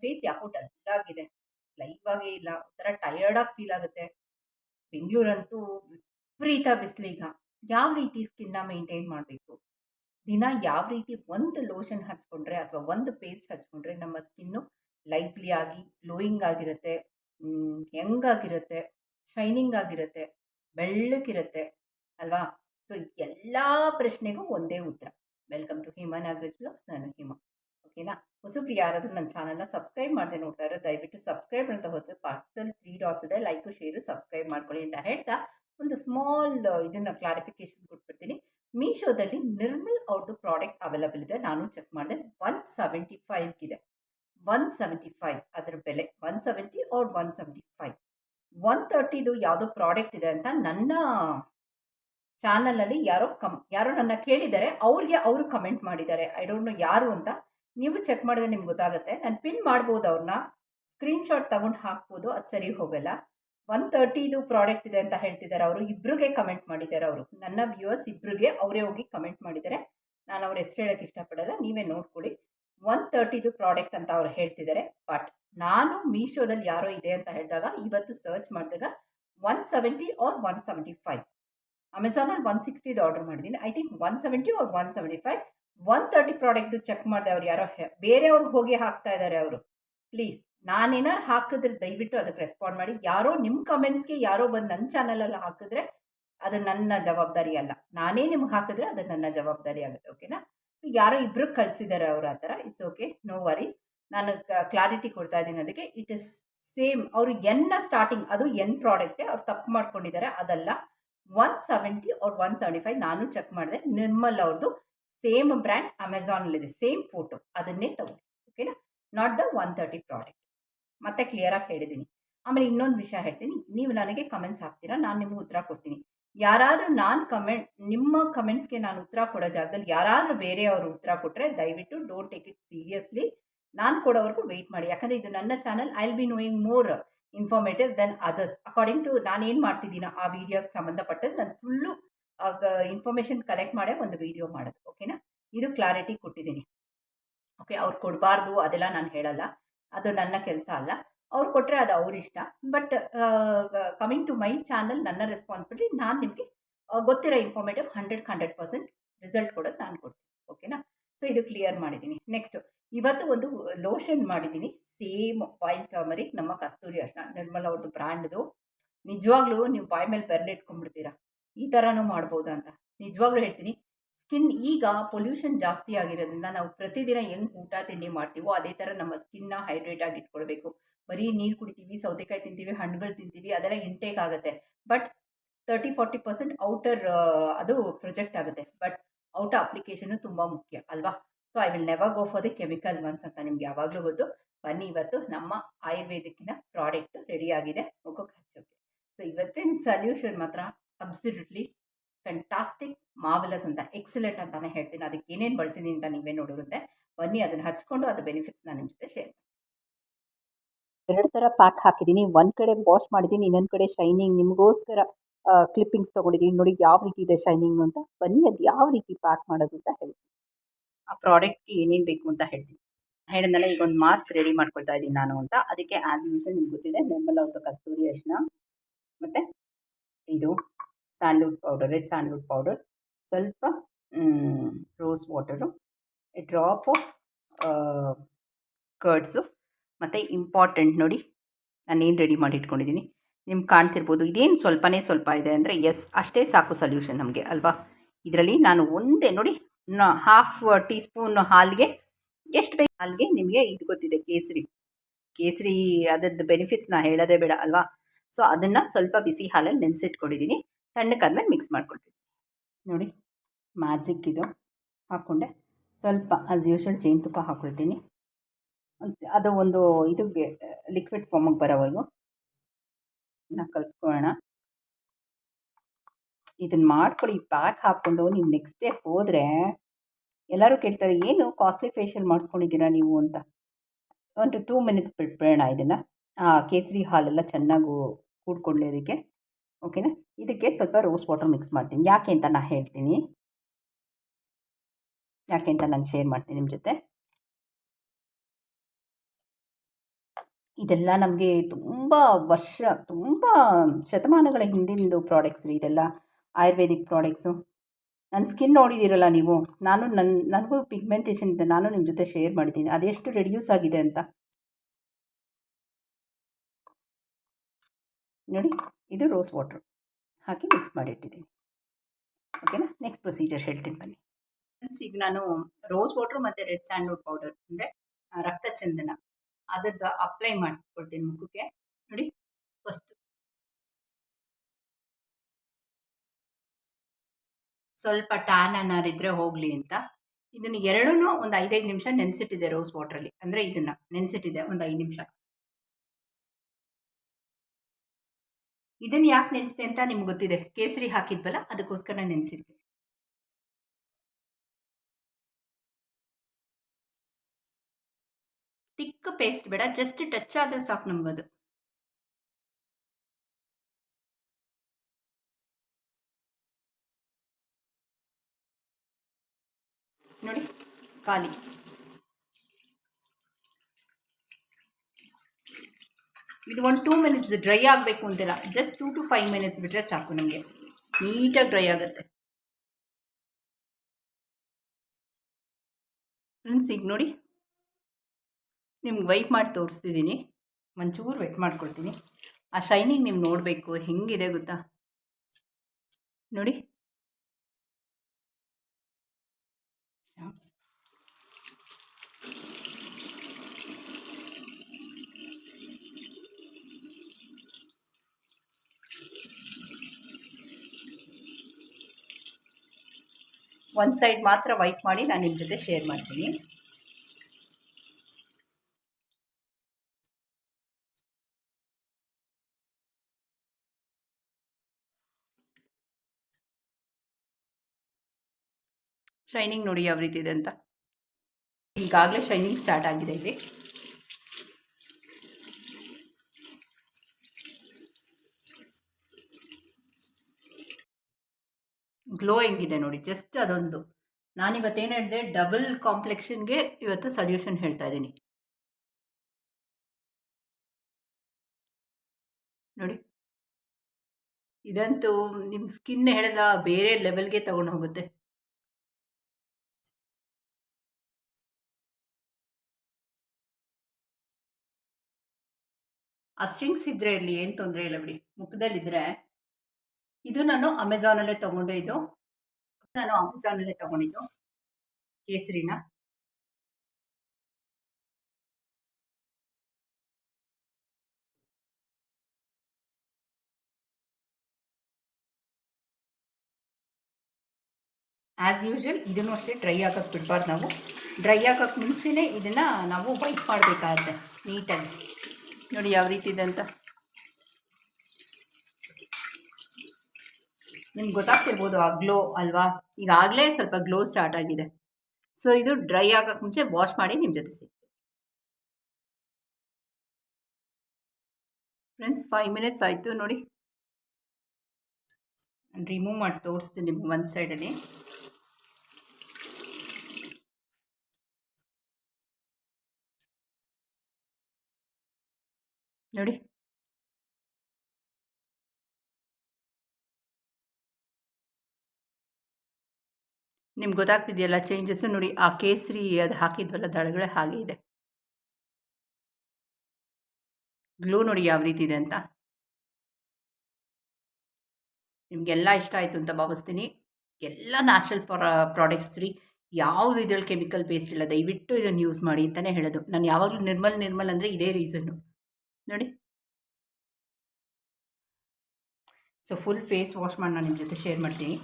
Face ಯಾಕೋ dull ಆಗಿದೆ. Live ಆಗೇ ಇಲ್ಲ, ಒಂಥರ ಟಯರ್ಡಾಗಿ ಫೀಲ್ ಆಗುತ್ತೆ. ಬೆಂಗಳೂರಂತೂ ವಿಪರೀತ ಬಿಸಿಲೀಗ ಯಾವ ರೀತಿ ಸ್ಕಿನ್ನ ಮೇಂಟೈನ್ ಮಾಡಬೇಕು? ದಿನ ಯಾವ ರೀತಿ ಒಂದು ಲೋಷನ್ ಹಚ್ಕೊಂಡ್ರೆ ಅಥವಾ ಒಂದು ಪೇಸ್ಟ್ ಹಚ್ಕೊಂಡ್ರೆ ನಮ್ಮ ಸ್ಕಿನ್ನು ಲೈವ್ಲಿ ಆಗಿ ಗ್ಲೋಯಿಂಗ್ ಆಗಿರುತ್ತೆ ಯಂಗ್ ಆಗಿರುತ್ತೆ ಶೈನಿಂಗ್ ಆಗಿರುತ್ತೆ ಬೆಳ್ಳಕ್ಕಿರುತ್ತೆ ಅಲ್ವಾ? ಸೊ ಎಲ್ಲ ಪ್ರಶ್ನೆಗೂ ಒಂದೇ ಉತ್ತರ. Welcome to Hima Nagaraj blogs ನಾನು ಹಿಮ. ಓಕೆನಾ? ಹೊಸಬ್ರು ಯಾರಾದರೂ ನನ್ನ ಚಾನಲ್ನ ಸಬ್ಸ್ಕ್ರೈಬ್ ಮಾಡದೆ ನೋಡ್ತಾ ಇರೋ ದಯವಿಟ್ಟು ಸಬ್ಸ್ಕ್ರೈಬ್ ಅಂತ ಹೊತ್ತು ಪಕ್ಕದಲ್ಲಿ ತ್ರೀ ಡಾಟ್ಸ್ ಇದೆ. ಲೈಕು ಶೇರು ಸಬ್ಸ್ಕ್ರೈಬ್ ಮಾಡ್ಕೊಳ್ಳಿ ಅಂತ ಹೇಳ್ತಾ ಒಂದು ಸ್ಮಾಲ್ ಇದನ್ನು ಕ್ಲಾರಿಫಿಕೇಶನ್ ಕೊಟ್ಬಿಡ್ತೀನಿ. ಮೀಶೋದಲ್ಲಿ ನಿರ್ಮಲ್ ಅವ್ರದ್ದು ಪ್ರಾಡಕ್ಟ್ ಅವೈಲಬಲ್ ಇದೆ. ನಾನು ಚೆಕ್ ಮಾಡಿದೆ. ಒನ್ ಸೆವೆಂಟಿ ಫೈವ್ಗಿದೆ ಒನ್ ಸೆವೆಂಟಿ ಫೈವ್ ಅದರ ಬೆಲೆ. One seventy or one seventy five one ತರ್ಟಿದು ಯಾವುದೋ ಪ್ರಾಡಕ್ಟ್ ಇದೆ ಅಂತ ನನ್ನ ಚಾನಲಲ್ಲಿ ಯಾರೋ ಕಮ್ ಯಾರೋ ನನ್ನ ಕೇಳಿದ್ದಾರೆ. ಅವ್ರಿಗೆ ಅವರು ಕಮೆಂಟ್ ಮಾಡಿದ್ದಾರೆ. ಐ ಡೋಂಟ್ ನೋ ಯಾರು ಅಂತ. ನೀವು ಚೆಕ್ ಮಾಡಿದ್ರೆ ನಿಮ್ಗೆ ಗೊತ್ತಾಗುತ್ತೆ. ನಾನು ಪಿನ್ ಮಾಡ್ಬೋದು ಅವ್ರನ್ನ ಸ್ಕ್ರೀನ್ಶಾಟ್ ತಗೊಂಡು ಹಾಕ್ಬೋದು, ಅದು ಸರಿ ಹೋಗಲ್ಲ. ಒನ್ ತರ್ಟಿದು ಪ್ರಾಡಕ್ಟ್ ಇದೆ ಅಂತ ಹೇಳ್ತಿದ್ದಾರೆ ಅವರು. ಇಬ್ಬರಿಗೆ ಕಮೆಂಟ್ ಮಾಡಿದ್ದಾರೆ ಅವರು. ನನ್ನ ವ್ಯೂವರ್ಸ್ ಇಬ್ಬರಿಗೆ ಅವರೇ ಹೋಗಿ ಕಮೆಂಟ್ ಮಾಡಿದ್ದಾರೆ. ನಾನು ಅವ್ರ ಹೆಸರು ಹೇಳಕ್ಕೆ ಇಷ್ಟಪಡಲ್ಲ, ನೀವೇ ನೋಡ್ಕೊಳ್ಳಿ. ಒನ್ ತರ್ಟಿದು ಪ್ರಾಡಕ್ಟ್ ಅಂತ ಅವ್ರು ಹೇಳ್ತಿದ್ದಾರೆ ಬಟ್ ನಾನು ಮೀಶೋದಲ್ಲಿ ಯಾರೋ ಇದೆ ಅಂತ ಹೇಳಿದಾಗ, ಇವತ್ತು ಸರ್ಚ್ ಮಾಡಿದಾಗ one seventy or one seventy five ಅಮೆಝಾನಲ್ಲಿ one ಸಿಕ್ಸ್ಟಿದು ಆರ್ಡರ್ ಮಾಡಿದ್ದೀನಿ. I think one seventy or one seventy five one thirty product check ಮಾಡಿದೆ ಅವ್ರು ಯಾರೋ ಬೇರೆಯವ್ರಿಗೆ ಹೋಗಿ ಹಾಕ್ತಾ ಇದ್ದಾರೆ ಅವರು. ಪ್ಲೀಸ್ ನಾನೇನಾರು ಹಾಕಿದ್ರೆ ದಯವಿಟ್ಟು ಅದಕ್ಕೆ ರೆಸ್ಪಾಂಡ್ ಮಾಡಿ. ಯಾರೋ ನಿಮ್ಮ ಕಮೆಂಟ್ಸ್ಗೆ ಯಾರೋ ಬಂದು ನನ್ನ ಚಾನಲಲ್ಲಿ ಹಾಕಿದ್ರೆ ಅದು ನನ್ನ ಜವಾಬ್ದಾರಿ ಅಲ್ಲ. ನಾನೇ ನಿಮ್ಗೆ ಹಾಕಿದ್ರೆ ಅದು ನನ್ನ ಜವಾಬ್ದಾರಿ ಆಗುತ್ತೆ ಓಕೆನಾ ಯಾರೋ ಇಬ್ಬರು ಕಳಿಸಿದ್ದಾರೆ ಅವ್ರ ಆ ಥರ ಇಟ್ಸ್ ಓಕೆ ನೋ ವರೀಸ್ ನಾನು ಕ್ಲಾರಿಟಿ ಕೊಡ್ತಾ ಇದ್ದೀನಿ ಅದಕ್ಕೆ. ಇಟ್ ಇಸ್ ಸೇಮ್ ಅವರು ಎನ್ನ ಸ್ಟಾರ್ಟಿಂಗ್ ಅದು ಎನ್ ಪ್ರಾಡಕ್ಟೇ ಅವ್ರು ತಪ್ಪು ಮಾಡ್ಕೊಂಡಿದ್ದಾರೆ ಅದಲ್ಲ. ಒನ್ ಸೆವೆಂಟಿ ಅವ್ರು ಒನ್ ಸೆವೆಂಟಿ ಫೈವ್ ನಾನು ಚೆಕ್ ಮಾಡಿದೆ. ನಿರ್ಮಲ್ ಅವ್ರದ್ದು ಸೇಮ್ ಬ್ರ್ಯಾಂಡ್ ಅಮೆಝಾನಲ್ಲಿದೆ ಸೇಮ್ ಫೋಟೋ ಅದನ್ನೇ ತಗೊಳ್ಳಿ ಓಕೆನಾ not the one thirty product ಮತ್ತೆ ಕ್ಲಿಯರಾಗಿ ಹೇಳಿದ್ದೀನಿ ಆಮೇಲೆ ಇನ್ನೊಂದು ವಿಷಯ ಹೇಳ್ತೀನಿ. ನೀವು ನನಗೆ ಕಮೆಂಟ್ಸ್ ಹಾಕ್ತೀರಾ? ನಾನು ನಿಮಗೆ ಉತ್ತರ ಕೊಡ್ತೀನಿ. ಯಾರಾದರೂ ನಾನು ಕಮೆಂಟ್ ನಿಮ್ಮ ಕಮೆಂಟ್ಸ್ಗೆ ನಾನು ಉತ್ತರ ಕೊಡೋ ಜಾಗದಲ್ಲಿ ಯಾರಾದರೂ ಬೇರೆಯವರು ಉತ್ತರ ಕೊಟ್ಟರೆ ದಯವಿಟ್ಟು ಡೋಂಟ್ ಟೇಕ್ ಇಟ್ ಸೀರಿಯಸ್ಲಿ ನಾನು ಕೊಡೋವರೆಗೂ ವೆಯ್ಟ್ ಮಾಡಿ. ಯಾಕಂದರೆ ಇದು ನನ್ನ channel I will be knowing more informative then others according to ನಾನು ಏನು ಮಾಡ್ತಿದ್ದೀನೋ ಆ ವಿಡಿಯೋಗೆ ಸಂಬಂಧಪಟ್ಟದ್ದು, ನಾನು ಫುಲ್ಲು ಇನ್ಫಾರ್ಮೇಷನ್ ಕಲೆಕ್ಟ್ ಮಾಡೇ ಒಂದು ವಿಡಿಯೋ ಮಾಡೋದು ಓಕೆನಾ ಇದು ಕ್ಲಾರಿಟಿ ಕೊಟ್ಟಿದ್ದೀನಿ. ಓಕೆ ಅವ್ರು ಕೊಡಬಾರ್ದು, ಅದೆಲ್ಲ ನಾನು ಹೇಳಲ್ಲ. ಅದು ನನ್ನ ಕೆಲಸ ಅಲ್ಲ. ಅವ್ರು ಕೊಟ್ಟರೆ ಅದು ಅವ್ರ ಇಷ್ಟ. But coming to my channel ನನ್ನ ರೆಸ್ಪಾನ್ಸಿಬಿಲಿಟಿ ನಾನು ನಿಮಗೆ ಗೊತ್ತಿರೋ informative hundred hundred percent result ಕೊಡೋದು ನಾನು ಕೊಡ್ತೀನಿ ಓಕೆನಾ ಸೊ ಇದು ಕ್ಲಿಯರ್ ಮಾಡಿದ್ದೀನಿ. ನೆಕ್ಸ್ಟ್ ಇವತ್ತು ಒಂದು ಲೋಷನ್ ಮಾಡಿದ್ದೀನಿ. ಸೇಮ್ ಬಾಯಿಲ್ ಟರ್ಮರಿಕ್ ನಮ್ಮ ಕಸ್ತೂರಿ ಅರ್ಶನ, ನಿರ್ಮಲ ಅವ್ರದ್ದು ಬ್ರ್ಯಾಂಡ್ದು ನಿಜವಾಗ್ಲೂ ನೀವು ಬಾಯ್ ಮೇಲೆ ಬೆರಳಿಟ್ಕೊಂಡ್ಬಿಡ್ತೀರಾ ಈ ಥರನೂ ಮಾಡ್ಬೋದಾ ಅಂತ. ನಿಜವಾಗ್ಲೂ ಹೇಳ್ತೀನಿ. ಸ್ಕಿನ್ ಈಗ ಪೊಲ್ಯೂಷನ್ ಜಾಸ್ತಿ ಆಗಿರೋದ್ರಿಂದ ನಾವು ಪ್ರತಿದಿನ ಹೆಂಗೆ ಊಟ ತಿಂಡಿ ಮಾಡ್ತೀವೋ ಅದೇ ಥರ ನಮ್ಮ ಸ್ಕಿನ್ನ ಹೈಡ್ರೇಟ್ ಆಗಿ ಇಟ್ಕೊಳ್ಬೇಕು. ಬರೀ ನೀರು ಕುಡಿತೀವಿ, ಸೌತೆಕಾಯಿ ತಿಂತೀವಿ, ಹಣ್ಣುಗಳು ತಿಂತೀವಿ, ಅದೆಲ್ಲ ಇಂಟೇಕ್ ಆಗುತ್ತೆ. But thirty forty percent outer ಅದು ಪ್ರೊಜೆಕ್ಟ್ ಆಗುತ್ತೆ. ಬಟ್ ಔಟರ್ ಅಪ್ಲಿಕೇಶನು ತುಂಬ ಮುಖ್ಯ, ಅಲ್ವಾ? So I will never go for the chemical ones ಅಂತ ನಿಮ್ಗೆ ಯಾವಾಗಲೂ ಗೊತ್ತು. ಬನ್ನಿ ಇವತ್ತು ನಮ್ಮ ಆಯುರ್ವೇದಿಕ್ಕಿನ ಪ್ರಾಡಕ್ಟ್ ರೆಡಿ ಆಗಿದೆ. ಮುಖಕ್ಕೆ ಹಚ್ಚೋಕ್ಕೆ ಸೊ ಇವತ್ತಿನ ಸಲ್ಯೂಷನ್ ಮಾತ್ರ ಅಬ್ಸಲ್ಯೂಟ್ಲಿ ಫ್ಯಾಂಟಾಸ್ಟಿಕ್ ಮಾವೆಲಸ್ ಅಂತ. ಎಕ್ಸಲೆಂಟ್ ಅಂತಾನೆ ಹೇಳ್ತೀನಿ. ಅದಕ್ಕೆ ಏನೇನು ಬಳಸಿದ್ದೀನಿ ಅಂತ ನೀವೇ ನೋಡಿರುತ್ತೆ. ಬನ್ನಿ, ಅದನ್ನು ಹಚ್ಕೊಂಡು ಅದ್ರ ಬೆನಿಫಿಟ್ಸ್ ನಾನು ನಿಮ್ಮ ಜೊತೆ ಶೇರ್ ಎರಡು ಥರ ಪ್ಯಾಕ್ ಹಾಕಿದ್ದೀನಿ ಒಂದು ಕಡೆ ವಾಶ್ ಮಾಡಿದ್ದೀನಿ ಇನ್ನೊಂದು ಕಡೆ ಶೈನಿಂಗ್ ನಿಮಗೋಸ್ಕರ ಕ್ಲಿಪ್ಪಿಂಗ್ಸ್ ತೊಗೊಂಡಿದ್ದೀನಿ ನೋಡಿ, ಯಾವ ರೀತಿ ಇದೆ ಶೈನಿಂಗ್ ಅಂತ. ಬನ್ನಿ, ಅದು ಯಾವ ರೀತಿ ಪ್ಯಾಕ್ ಮಾಡೋದು ಅಂತ ಹೇಳ್ತೀನಿ. ಆ ಪ್ರಾಡಕ್ಟ್ಗೆ ಏನೇನು ಬೇಕು ಅಂತ ಹೇಳ್ತೀನಿ. ಹೇಳಿದ್ನಲ್ಲ ಈಗ ಒಂದು ಮಾಸ್ಕ್ ರೆಡಿ ಮಾಡ್ಕೊಳ್ತಾ ಇದ್ದೀನಿ ನಾನು ಅಂತ. ಅದಕ್ಕೆ ಆ್ಯಸ್ ಯೂಶಲ್ ನಿಮ್ಗೆ ಗೊತ್ತಿದೆ ನಿರ್ಮಲ ಅವ್ರದ್ದು ಕಸ್ತೂರಿ ಅರಿಶಿನ. ಮತ್ತು, ಇದು. Sandalwood powder red sandalwood powder ಸ್ವಲ್ಪ rose water drop of curds ಮತ್ತು ಇಂಪಾರ್ಟೆಂಟ್ ನೋಡಿ, ನಾನೇನು ರೆಡಿ ಮಾಡಿ ಇಟ್ಕೊಂಡಿದ್ದೀನಿ ನಿಮ್ಗೆ ಕಾಣ್ತಿರ್ಬೋದು, ಇದೇನು ಸ್ವಲ್ಪನೇ ಸ್ವಲ್ಪ ಇದೆ ಅಂದರೆ ಎಸ್ ಅಷ್ಟೇ ಸಾಕು ಸೊಲ್ಯೂಷನ್ ನಮಗೆ, ಅಲ್ವಾ? ಇದರಲ್ಲಿ ನಾನು ಒಂದೇ ನೋಡಿ ಹಾಫ್ ಟೀ ಸ್ಪೂನ್ ಹಾಲಿಗೆ, ಎಷ್ಟು ಬೇಕು ಹಾಲಿಗೆ ನಿಮಗೆ ಇದು ಗೊತ್ತಿದೆ, ಕೇಸರಿ. ಕೇಸರಿ ಅದರದ್ದು ಬೆನಿಫಿಟ್ಸ್ ನಾನು ಹೇಳೋದೇ ಬೇಡ, ಅಲ್ವಾ? ಸೊ ಅದನ್ನು ಸ್ವಲ್ಪ ಬಿಸಿ ಹಾಲಲ್ಲಿ ನೆನೆಸಿಟ್ಕೊಂಡಿದ್ದೀನಿ. ತಣ್ಣಕ್ಕಾದ್ಮೇಲೆ ಮಿಕ್ಸ್ ಮಾಡ್ಕೊಳ್ತೀನಿ ನೋಡಿ ಮ್ಯಾಜಿಕ್ ಇದು. ಹಾಕ್ಕೊಂಡೆ ಸ್ವಲ್ಪ ಆಸ್ ಯೂಶಲ್ ಜೇನುತುಪ್ಪ ಹಾಕ್ಕೊಳ್ತೀನಿ ಅದು ಒಂದು ಇದಕ್ಕೆ ಲಿಕ್ವಿಡ್ ಫಾರ್ಮಿಗೆ ಬರೋವರೆಗೂ ನಾ ಕಲಿಸ್ಕೊಳ್ಳೋಣ ಇದನ್ನು ಮಾಡ್ಕೊಳ್ಳಿ ಪ್ಯಾಕ್ ಹಾಕ್ಕೊಂಡು ನೀವು ನೆಕ್ಸ್ಟ್ ಡೇ ಹೋದರೆ ಎಲ್ಲರೂ ಕೇಳ್ತಾರೆ, ಏನು ಕಾಸ್ಟ್ಲಿ ಫೇಶಿಯಲ್ ಮಾಡಿಸ್ಕೊಂಡಿದ್ದೀರಾ ನೀವು? ಅಂತ. ಒಂದು ಟೂ ಮಿನಿಟ್ಸ್ ಬಿಟ್ಬಿಡೋಣ ಇದನ್ನು. ಕೇಸರಿ ಹಾಲೆಲ್ಲ ಚೆನ್ನಾಗಿ ಕೂಡ್ಕೊಳ್ಳಿ ಅದಕ್ಕೆ. ಓಕೆನಾ ಇದಕ್ಕೆ ಸ್ವಲ್ಪ ರೋಸ್ ವಾಟರ್ ಮಿಕ್ಸ್ ಮಾಡ್ತೀನಿ. ಯಾಕೆ ಅಂತ ನಾನು ಹೇಳ್ತೀನಿ. ಯಾಕೆ ಅಂತ ನಾನು ಶೇರ್ ಮಾಡ್ತೀನಿ ನಿಮ್ಮ ಜೊತೆ. ಇದೆಲ್ಲ ನಮಗೆ ತುಂಬ ವರ್ಷ, ತುಂಬ ಶತಮಾನಗಳ ಹಿಂದಿಂದು ಪ್ರಾಡಕ್ಟ್ಸ್ ಇದೆಲ್ಲ. ಆಯುರ್ವೇದಿಕ್ ಪ್ರಾಡಕ್ಟ್ಸು ನನ್ನ ಸ್ಕಿನ್ ನೋಡಿದ್ದೀರಲ್ಲ ನೀವು? ನಾನು ನನ್ನ ನನಗೂ ಪಿಗ್ಮೆಂಟೇಷನ್ ಇದೆ. ನಾನು ನಿಮ್ಮ ಜೊತೆ ಶೇರ್ ಮಾಡಿದ್ದೀನಿ. ಅದೆಷ್ಟು ರೆಡ್ಯೂಸ್ ಆಗಿದೆ ಅಂತ. ನೋಡಿ. ಇದು ರೋಸ್ ವಾಟ್ರು ಹಾಕಿ ಮಿಕ್ಸ್ ಮಾಡಿಟ್ಟಿದ್ದೀನಿ. ಓಕೆನಾ ನೆಕ್ಸ್ಟ್ ಪ್ರೊಸೀಜರ್ ಹೇಳ್ತೀನಿ ಬನ್ನಿ. ಈಗ ನಾನು ರೋಸ್ ವಾಟ್ರು ಮತ್ತು ರೆಡ್ ಸ್ಯಾಂಡ್ವುಡ್ ಪೌಡರ್ ಅಂದರೆ ರಕ್ತ ಚಂದನ. ಅದರದ್ದು ಅಪ್ಲೈ ಮಾಡ್ಕೊಳ್ತೀನಿ ಮುಖಕ್ಕೆ. ನೋಡಿ ಫಸ್ಟ್ ಸ್ವಲ್ಪ ಟ್ಯಾನ್ ಅನ್ನೋರಿದ್ರೆ ಹೋಗಲಿ ಅಂತ. ಇದನ್ನು ಎರಡೂ ಒಂದು ಐದೈದು ನಿಮಿಷ ನೆನೆಸಿಟ್ಟಿದೆ ರೋಸ್ ವಾಟ್ರಲ್ಲಿ ಅಂದರೆ ಇದನ್ನು ನೆನೆಸಿಟ್ಟಿದೆ ಒಂದು ಐದು ನಿಮಿಷ. ಇದನ್ನು ಯಾಕೆ ನೆನೆಸಿದೆ ಅಂತ ನಿಮ್ಗೆ ಗೊತ್ತಿದೆ. ಕೇಸರಿ ಹಾಕಿದ್ವಲ್ಲ, ಅದಕ್ಕೋಸ್ಕರ ನೆನೆಸಿದ್ವಿ ತಿಕ್ಕ ಪೇಸ್ಟ್ ಬೇಡ ಜಸ್ಟ್ ಟಚ್ ಆದರೆ ಸಾಕು ನಮಗದು ನೋಡಿ, ಖಾಲಿ. ಇದು ಒಂದು ಟೂ ಮಿನಿಟ್ಸ್ ಡ್ರೈ ಆಗಬೇಕು ಅಂತಿಲ್ಲ. Just two to five minutes ಬಿಟ್ಟರೆ ಸಾಕು ನಮಗೆ. ನೀಟಾಗಿ ಡ್ರೈ ಆಗುತ್ತೆ. ಫ್ರೆಂಡ್ಸ್ ಈಗ ನೋಡಿ. ನಿಮ್ಗೆ ವೈಪ್ ಮಾಡಿ ತೋರಿಸ್ತಿದ್ದೀನಿ ಒಂಚೂರು ವೆಟ್ ಮಾಡ್ಕೊಳ್ತೀನಿ. ಆ ಶೈನಿಂಗ್ ನೀವು ನೋಡಬೇಕು. ಹೆಂಗಿದೆ ಗೊತ್ತಾ? ನೋಡಿ. ಒಂದು ಸೈಡ್ ಮಾತ್ರ ವೈಟ್ ಮಾಡಿ ನಾನು ನಿಮ್ಮ ಜೊತೆ ಶೇರ್ ಮಾಡ್ತೀನಿ. ಶೈನಿಂಗ್ ನೋಡಿ ಯಾವ ರೀತಿ ಇದೆ ಅಂತ. ಈಗಾಗಲೇ ಶೈನಿಂಗ್ ಸ್ಟಾರ್ಟ್ ಆಗಿದೆ ಇಲ್ಲಿ. ಗ್ಲೋ ಇದೆ ನೋಡಿ ಜಸ್ಟ್ ಅದೊಂದು. ನಾನಿವತ್ತೇನು ಹೇಳಿದೆ ಡಬಲ್ ಕಾಂಪ್ಲೆಕ್ಷನ್ಗೆ ಇವತ್ತು ಸೊಲ್ಯೂಷನ್ ಹೇಳ್ತಾ ಇದ್ದೀನಿ. ನೋಡಿ. ಇದಂತೂ ನಿಮ್ಮ ಸ್ಕಿನ್ ಹೇಳಲ್ಲ ಬೇರೆ ಲೆವೆಲ್ಗೆ ತಗೊಂಡು ಹೋಗುತ್ತೆ. ಆ ಸ್ಟ್ರಿಂಗ್ಸ್ ಇದ್ದರೆ ಇರಲಿ, ಏನು ತೊಂದರೆ ಇಲ್ಲ ಬಿಡಿ. ಮುಖದಲ್ಲಿದ್ದರೆ ಇದು ನಾನು ಅಮೆಝಾನಲ್ಲೇ ತೊಗೊಂಡೆ ಇದು. ನಾನು ಅಮೆಝಾನಲ್ಲೇ ತೊಗೊಂಡಿದ್ದು ಕೇಸರಿನ. ಆ್ಯಸ್ ಯೂಶ್ವಲ್ ಇದನ್ನು ಅಷ್ಟೇ ಡ್ರೈ ಹಾಕಕ್ಕೆ ಬಿಡಬಾರ್ದು ನಾವು. ಡ್ರೈ ಆಗೋಕ್ಕೆ ಮುಂಚೆನೇ ಇದನ್ನು ನಾವು ವೈಟ್ ಮಾಡಬೇಕಾಗತ್ತೆ ನೀಟಾಗಿ ನೋಡಿ ಯಾವ ರೀತಿ ಇದೆ ಅಂತ. ನಿಮ್ಗೆ ಗೊತ್ತಾಗ್ತಿರ್ಬೋದು ಆ ಗ್ಲೋ ಅಲ್ವಾ? ಈಗಾಗಲೇ ಸ್ವಲ್ಪ ಗ್ಲೋ ಸ್ಟಾರ್ಟ್ ಆಗಿದೆ. ಸೊ ಇದು ಡ್ರೈ ಆಗೋಕ್ಕೆ ಮುಂಚೆ ವಾಶ್ ಮಾಡಿ ನಿಮ್ಮ ಜೊತೆ ಸಿಗ್ತೀವಿ ಫ್ರೆಂಡ್ಸ್ ಫೈವ್ ಮಿನಿಟ್ಸ್ ಆಯಿತು ನೋಡಿ. ರಿಮೂವ್ ಮಾಡಿ ತೋರಿಸ್ತೀನಿ ನಿಮ್ಗೆ ಒಂದು ಸೈಡಲ್ಲಿ ನೋಡಿ. ನಿಮ್ಗೆ ಗೊತ್ತಾಗ್ತಿದೆಯಲ್ಲ ಚೇಂಜಸ್ಸು ನೋಡಿ ಆ ಕೇಸರಿ ಅದು ಹಾಕಿದ್ವಲ್ಲ ದಳಗಳೇ ಹಾಗೆ ಇದೆ. ಗ್ಲೂ ನೋಡಿ ಯಾವ ರೀತಿ ಇದೆ ಅಂತ. ನಿಮಗೆಲ್ಲ ಇಷ್ಟ ಆಯಿತು ಅಂತ ಭಾವಿಸ್ತೀನಿ. ಎಲ್ಲ ನ್ಯಾಚುರಲ್ ಪ್ರಾ ಪ್ರಾಡಕ್ಟ್ಸ್ ರೀ. ಯಾವುದು ಇದ್ರಲ್ಲಿ ಕೆಮಿಕಲ್ ಬೇಸ್ಡ್ ಇಲ್ಲ, ದಯವಿಟ್ಟು ಇದನ್ನು ಯೂಸ್ ಮಾಡಿ ಅಂತಲೇ ಹೇಳೋದು. ನಾನು ಯಾವಾಗಲೂ ನಿರ್ಮಲ್ ನಿರ್ಮಲ್ ಅಂದರೆ ಇದೇ ರೀಸನ್ನು ನೋಡಿ. ಸೊ ಫುಲ್ ಫೇಸ್ ವಾಶ್ ಮಾಡಿ ನಾನು ನಿಮ್ಮ ಜೊತೆ ಶೇರ್ ಮಾಡ್ತೀನಿ.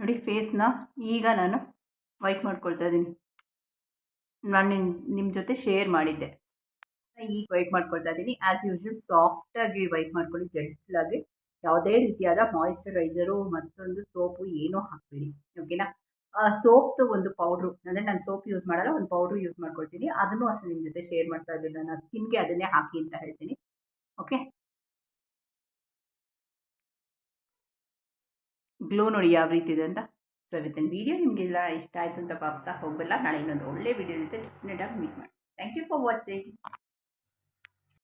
ನೋಡಿ ಫೇಸ್ನ ಈಗ ನಾನು ವೈಟ್ ಮಾಡ್ಕೊಳ್ತಾ ಇದ್ದೀನಿ. ನಾನು ನಿಮ್ಮ ಜೊತೆ ಶೇರ್ ಮಾಡಿದ್ದೆ. ಈಗ ವೈಟ್ ಮಾಡ್ಕೊಳ್ತಾ ಇದ್ದೀನಿ. ಆ್ಯಸ್ ಯೂಶ್ವಲ್ ಸಾಫ್ಟಾಗಿ ವೈಟ್ ಮಾಡ್ಕೊಳ್ಳಿ. ಜೆಂಟ್ಲಾಗಿ ಯಾವುದೇ ರೀತಿಯಾದ ಮಾಯಿಶ್ಚರೈಸರು ಮತ್ತೊಂದು ಸೋಪು ಏನೂ ಹಾಕಬೇಡಿ. ಓಕೆನಾ ಸೋಪ್ದು ಒಂದು ಪೌಡ್ರು ಅಂದರೆ ನಾನು ಸೋಪ್ ಯೂಸ್ ಮಾಡಲ್ಲ, ಒಂದು ಪೌಡ್ರು ಯೂಸ್ ಮಾಡ್ಕೊಳ್ತೀನಿ. ಅದನ್ನು ಅಷ್ಟೇ ನಿಮ್ಮ ಜೊತೆ ಶೇರ್ ಮಾಡ್ತಾ ಇದ್ದೀನಿ ನಾನು ಸ್ಕಿನ್ಗೆ ಅದನ್ನೇ ಹಾಕಿ ಅಂತ ಹೇಳ್ತೀನಿ. ಓಕೆ ಗ್ಲೋ ನೋಡಿ ಯಾವ ರೀತಿ ಇದೆ ಅಂತ ಸೊ ಇವತ್ತಿನ ವೀಡಿಯೋ ನಿಮಗೆಲ್ಲ ಇಷ್ಟ ಆಯಿತು ಅಂತ ಭಾವಿಸ್ತಾ ಹೋಗಬಲ್ಲ ನಾಳೆ ಇನ್ನೊಂದು ಒಳ್ಳೆ ವೀಡಿಯೋ ಜೊತೆ ಡೆಫಿನೆಟಾಗಿ ಮೀಟ್ ಮಾಡಿ ಥ್ಯಾಂಕ್ ಯು ಫಾರ್ ವಾಚಿಂಗ್